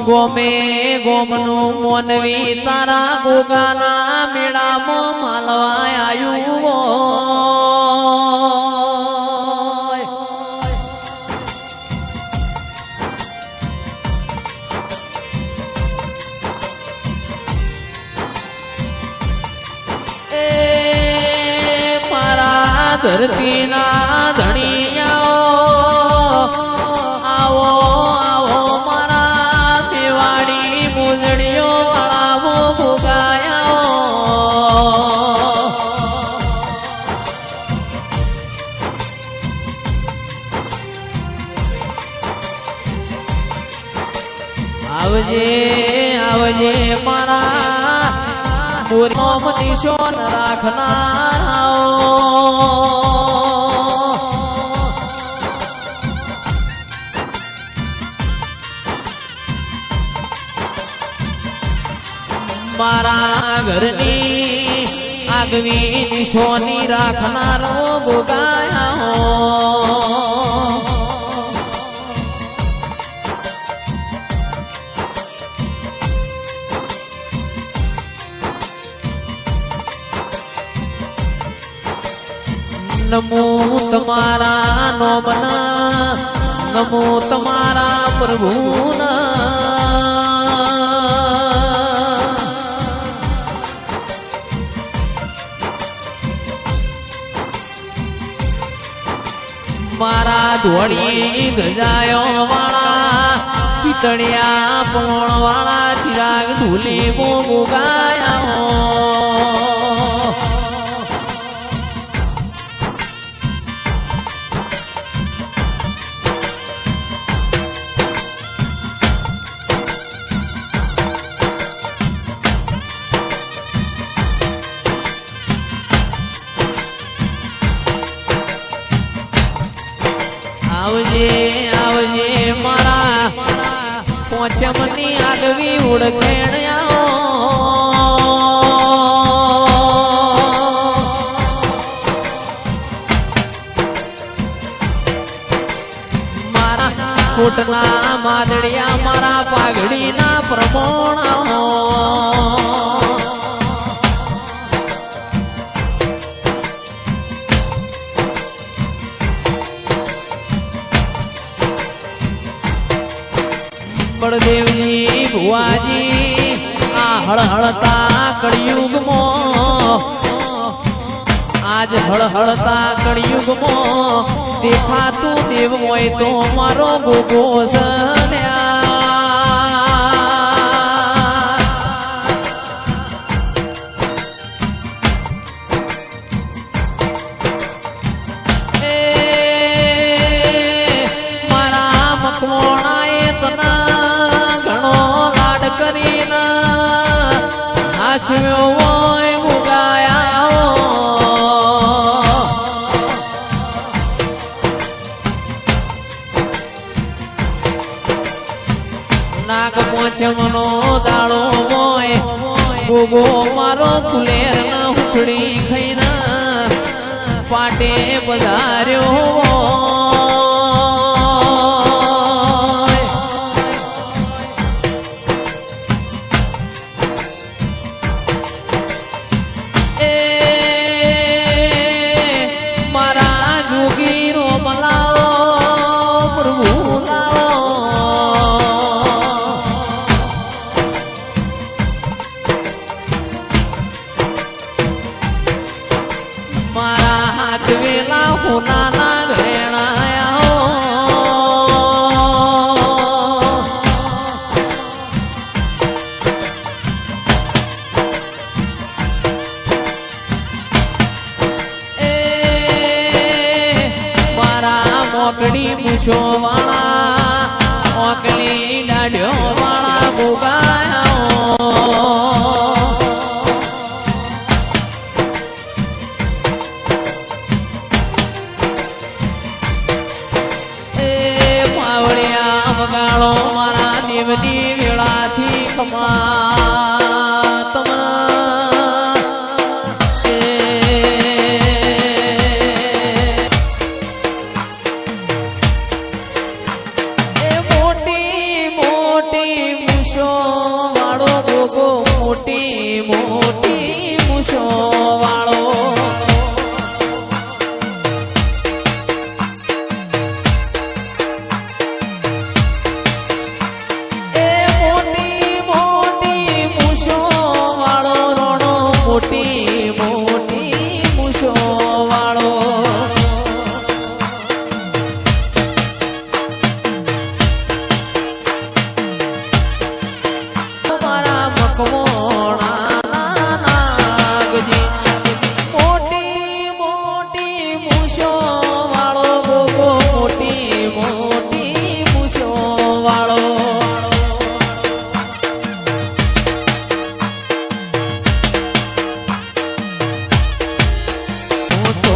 ગોમે ગોમનું મોનવી તારા ગોગાના મેળામાં માલવા આવ્યું. એ મારા ધરતીના ધણીયાઓ આવજે આવજે મારા પૂર્ણમ નિશોન રાખનારાઓ મારા ઘરની આગવી નિશોની રાખનારો ગોગાયા નમો તમારા નોમના, નમો તમારા પ્રભુના. મારા ધોળી ગજાયો વાળા પિતળિયા પોણ વાળા ચિરાગ ઢૂલી મોગુ ગાયા પોચમની આગવી ઓળખેણ આવો મારા કોટના માદડિયા મારા પાઘડીના પ્રમોણાઓ બળદેવજી ભુવાજી આ હળહળતા કળિયુગમાં. આજ હળહળતા કળિયુગમાં. દેખાતું દેવ હોય તો મારો ગોગો હાચવ્યો હોય પોચમનો દાળો હોય ગોગો મારો કુલેર ના ઉખડી ખઈને પાટે બધાર્યો palavra. મોકડી મૂછો વાળા ઓકલી દાઢ્યો વાળા ગોગાયા મારા દેવની વેળાથી કમા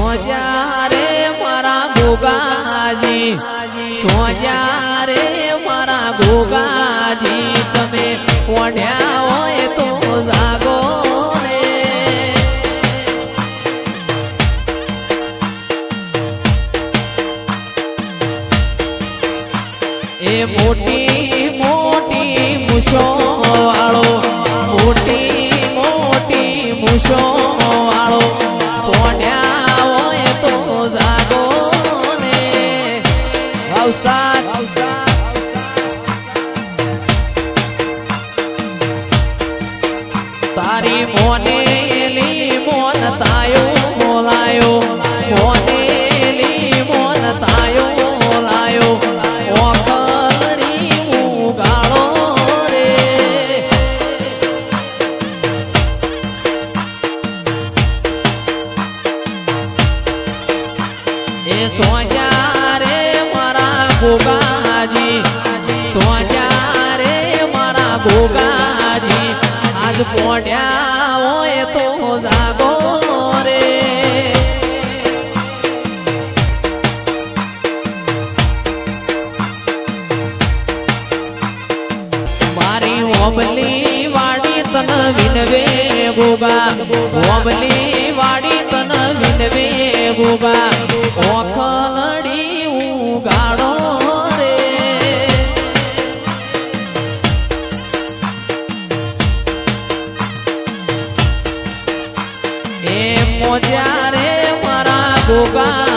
સોજા રે મારા ગોગાજી સોજા રે મારા ગોગાજી તમે ઓઢ્યા હોય સોજા રે મારા ગોગાજી. સોજા રે મારા ગોગાજી. મોજા રે મારા ગોગા